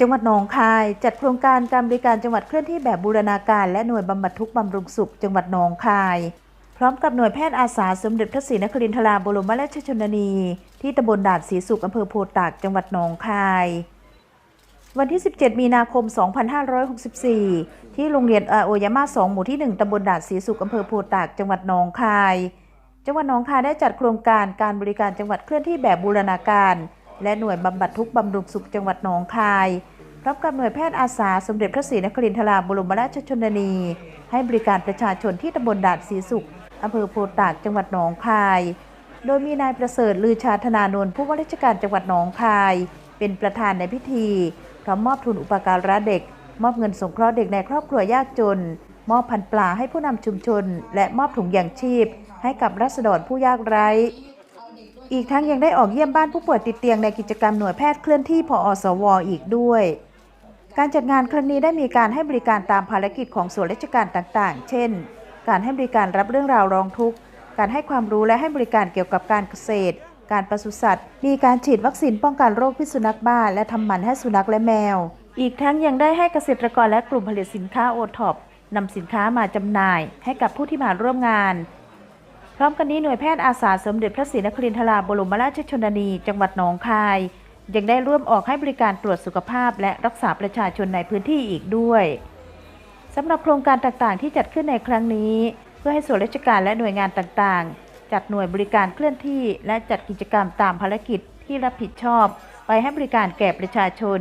จังหวัดหนองคาย จัดโครงการการบริการจังหวัดเคลื่อนที่แบบบูรณาการ และหน่วยบำบัดทุกข์บำรุงสุข จังหวัดหนองคาย พร้อมกับหน่วยแพทย์อาสาสมเด็จพระศรีนครินทราบรมราชชนนี ที่ตำบลด่านศรีสุขอำเภอโพธิ์ตากจังหวัดหนองคาย วันที่ 17 มีนาคม 2564 ที่โรงเรียนอาโอยาม่า 2 หมู่ที่ 1ตำบลด่านศรีสุขอำเภอโพธิ์ตากจังหวัดหนองคาย จังหวัดหนองคายได้จัดโครงการการบริการจังหวัดเคลื่อนที่แบบบูรณาการ และหน่วยบำบัดทุกข์บำรุงสุขจังหวัดหนองคายพร้อมกับหน่วยแพทย์อาสาสมเด็จพระศรีนครินทราบรมราชชนนี ให้บริการประชาชนที่ตำบลด่านศรีสุขอำเภอโพธิ์ตากจังหวัดหนองคาย โดยมีนายประเสริฐลือชาธนานนท์ผู้ว่าราชการจังหวัดหนองคาย เป็นประธานในพิธีพร้อมมอบทุนอุปการะเด็ก มอบเงินสงเคราะห์เด็กในครอบครัวยากจน มอบพันปลาให้ผู้นำชุมชน และมอบถุงยางชีพ ให้กับรัษฎรผู้ยากไร้ อีกทั้งยังได้ออกเยี่ยมบ้านผู้ป่วยติดเตียงในกิจกรรมหน่วยแพทย์เคลื่อนที่พออสวอีกด้วย การจัดงานครั้งนี้ได้มีการให้บริการตามภารกิจของส่วนราชการต่างๆ เช่น การให้บริการรับเรื่องราวร้องทุกข์ การให้ความรู้และให้บริการเกี่ยวกับการเกษตร การปศุสัตว์ มีการฉีดวัคซีนป้องกันโรคพิษสุนัขบ้าและทำหมันให้สุนัขและแมว อีกทั้งยังได้ให้เกษตรกรและกลุ่มผลิตสินค้าโอท็อปนำสินค้ามาจำหน่ายให้กับผู้ที่มาร่วมงาน พร้อมกันนี้หน่วยแพทย์อาสาสมเด็จพระศรีนครินทราบรมราชชนนี จังหวัดหนองคาย ยังได้ร่วมออกให้บริการตรวจสุขภาพ และรักษาประชาชนในพื้นที่อีกด้วยสำหรับโครงการต่างๆ ที่จัดขึ้นในครั้งนี้ เพื่อให้ส่วนราชการและหน่วยงานต่างๆ จัดหน่วยบริการเคลื่อนที่ และจัดกิจกรรมตามภารกิจที่รับผิดชอบ ไปให้บริการแก่ประชาชน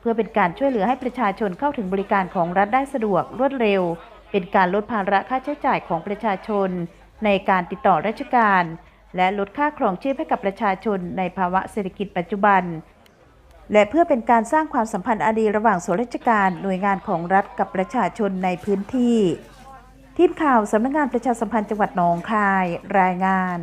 เพื่อเป็นการช่วยเหลือให้ประชาชนเข้าถึงบริการของรัฐได้สะดวกรวดเร็ว เป็นการลดภาระค่าใช้จ่ายของประชาชน ในการติดต่อราชการ และลดค่าครองชีพให้กับประชาชนในภาวะเศรษฐกิจปัจจุบัน และเพื่อเป็นการสร้างความสัมพันธ์อดีระหว่างส่วนราชการหน่วยงานของรัฐกับประชาชนในพื้นที่ ทีมข่าวสำนักงานประชาสัมพันธ์จังหวัดหนองคาย รายงาน